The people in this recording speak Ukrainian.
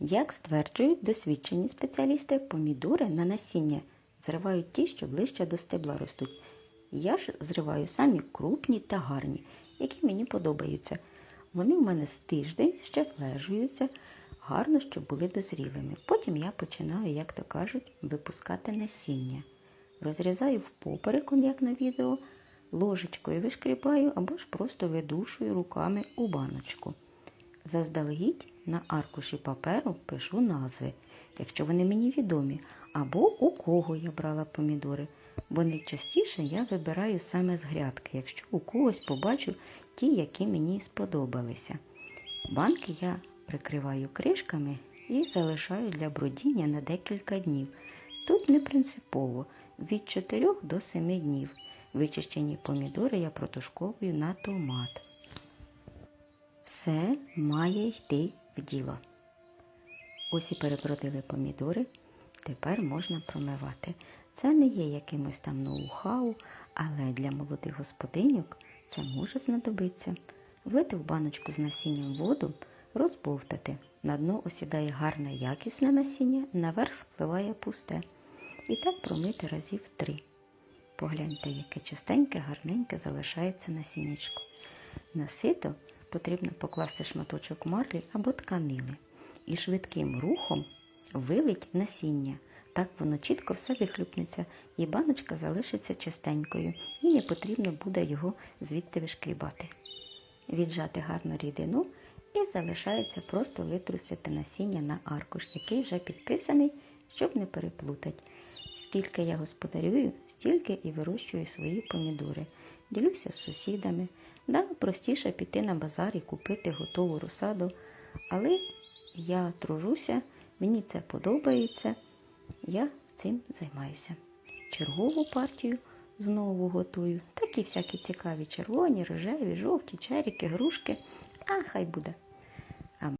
Як стверджують досвідчені спеціалісти, помідори на насіння зривають ті, що ближче до стебла ростуть. Я ж зриваю самі крупні та гарні, які мені подобаються. Вони в мене з тиждень ще плежуються, гарно, щоб були дозрілими. Потім я починаю, як то кажуть, випускати насіння. Розрізаю впоперек, он як на відео, ложечкою вишкрібаю або ж просто видушую руками у баночку. Заздалегідь на аркуші паперу пишу назви, якщо вони мені відомі, або у кого я брала помідори, бо найчастіше я вибираю саме з грядки, якщо у когось побачу ті, які мені сподобалися. Банки я прикриваю кришками і залишаю для бродіння на декілька днів. Тут не принципово від 4 до 7 днів. Вичищені помідори я протушковую на томат. Все має йти в діло. Ось і перебродили помідори, тепер можна промивати. Це не є якимось там ноу-хау, але для молодих господиньок це може знадобитися. Влити в баночку з насінням воду, розбовтати. На дно осідає гарне якісне насіння, наверх спливає пусте. І так промити разів три. Погляньте, яке чистеньке, гарненьке залишається насіннячко. На сито потрібно покласти шматочок марлі або тканини і швидким рухом вилить насіння. Так воно чітко все вихлюпнеться, і баночка залишиться чистенькою, і не потрібно буде його звідти вишкрібати. Віджати гарну рідину і залишається просто витрусити насіння на аркуш, який вже підписаний, щоб не переплутати. Скільки я господарюю, стільки і вирощую свої помідори. Ділюся з сусідами. Да, простіше піти на базар і купити готову розсаду, але я тружуся, мені це подобається, я цим займаюся. Чергову партію знову готую. Такі всякі цікаві червоні, рожеві, жовті, черіки, грушки. А хай буде.